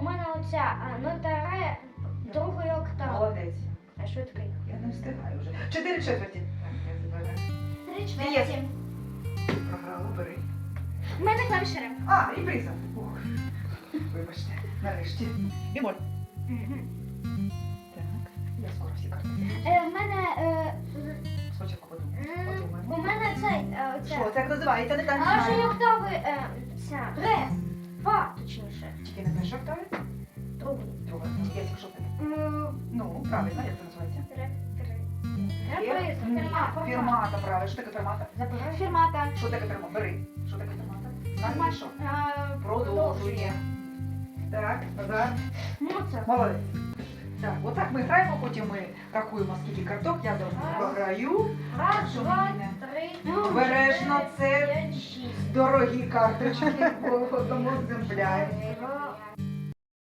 у мене оця а, нота ре другої октави. Молодець. А швидкий. Я не встигаю вже. Чотири четверті. Так. Три чверті. Програла, бери. У мене клавіша. А, і приза. Ух. Вибачте, нарешті. Бімоль. Так, я скоро всі карти. Е, в мене е, Спочатку подумаю. у мене цей е, оця. Що, це називається? Не так А що знаю. октави е, ця. Тільки не? Другий. Друга. Я якщо таке. М, Ну, правильно, як це називається? Фір- фірмата. Фірмата, правильно. Що таке фірмата? Забирай. Фірмата. Що таке фірмата? Бери. Що таке фірмата? Знаєш що? Е, Продовжує. Так, назад. Моцарт. Молодець. Так, отак ми граємо, потім ми рахуємо, скільки карток я програю. Раз, Що два, мені? три, Обережно, чотири, це п'ять, шість. Дорогі карточки одному екземплярі. Два,